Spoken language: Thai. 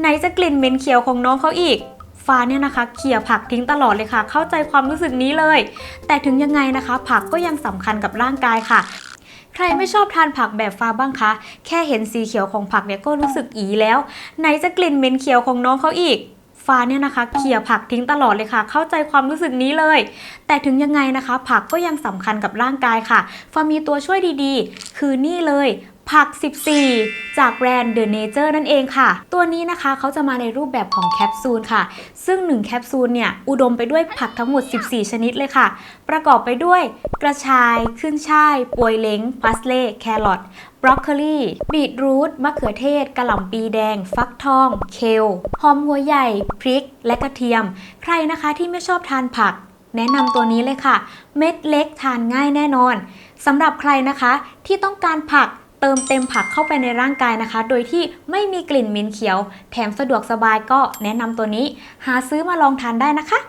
ไหนจะกลิ่นเหม็นเขียวของน้องเขาอีก ฟ้าเนี่ยนะคะเขี่ยผักทิ้งตลอดเลยค่ะ เข้าใจความรู้สึกนี้เลย แต่ถึงยังไงนะคะ ผักก็ยังสำคัญกับร่างกายค่ะใครไม่ชอบทานผักแบบฟ้าบ้างคะ แค่เห็นสีเขียวของผักเนี่ยก็รู้สึกอีแล้ว ไหนจะกลิ่นเหม็นเขียวของน้องเขาอีก ฟ้าเนี่ยนะคะเขี่ยผักทิ้งตลอดเลยค่ะ เข้าใจความรู้สึกนี้เลย แต่ถึงยังไงนะคะ ผักก็ยังสำคัญกับร่างกายค่ะฟ้ามีตัวช่วยดีๆ คือนี่เลย ผัก 14 จากแบรนด์ The Nature นั่นเองค่ะ ตัวนี้นะคะเขาจะมาในรูปแบบของแคปซูลค่ะ ซึ่ง 1 แคปซูลเนี่ย อุดมไปด้วยผักทั้งหมด 14 ชนิดเลยค่ะ ประกอบไปด้วยกระชาย ขึ้นช่าย ปวยเล้งพาสเล่แครอทบรอกโคลีบีทรูทมะเขือเทศกระหล่ำปีแดง ฟักทอง เคลหอมหัวใหญ่ พริก และกระเทียม ใครนะคะที่ไม่ชอบทานผัก แนะนำตัวนี้เลยค่ะ เม็ดเล็กทานง่ายแน่นอนสำหรับใครนะคะที่ต้องการผัก เติมเต็มผักเข้าไปในร่างกายนะคะ โดยที่ไม่มีกลิ่นเหม็นเขียว แถมสะดวกสบายก็แนะนำตัวนี้ หาซื้อมาลองทานได้นะคะ